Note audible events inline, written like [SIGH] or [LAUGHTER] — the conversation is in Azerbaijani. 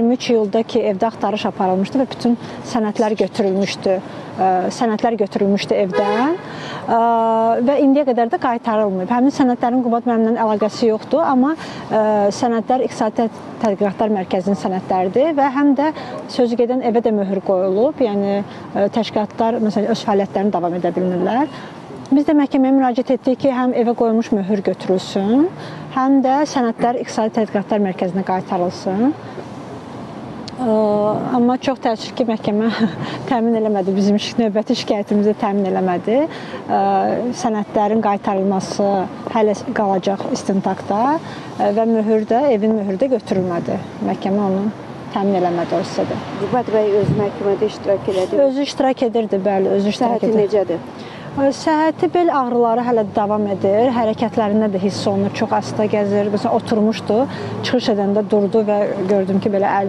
23 iyulda ki evdə axtarış aparılmışdı və bütün sənədlər götürülmüşdü. Sənədlər götürülmüşdü evdən və indiyə qədər də qaytarılmayıb. Həmin sənədlərin Qubad müəllimlə əlaqəsi yoxdur, amma sənədlər İqtisadi Təd- Tədqiqatlar Mərkəzinin sənədləridir və həm də sözü gedən evə də möhür qoyulub. Yəni təşkilatlar məsələn öz fəaliyyətlərini davam edə bilmirlər. Biz də məhkəməyə müraciət etdik ki, həm evə qoyulmuş möhür götürülsün, həm də sənədlər İqtisadi Tədqiqatlar Mərkəzinə qaytarılsın. Amma çox təəssüf ki, məhkəmə [LAUGHS] təmin eləmədi bizim şi- növbəti şikayətimizi təmin eləmədi. Sənədlərin qaytarılması hələ qalacaq istintaqda və möhür də evin möhürü də götürülmədi. Məhkəmə onu təmin eləmədi o hissədə. Qubad bəy öz məhkəmədə iştirak elədi. Özü iştirak edirdi, bəli, özü iştirak Səhhəti edirdi. necədir? Səhhəti bel ağrıları hələ davam edir. Hərəkətlərində də hiss olunur. Çox asta gəzir. Məsələn, oturmuşdu. Çıxış edəndə durdu və gördüm ki, belə əlini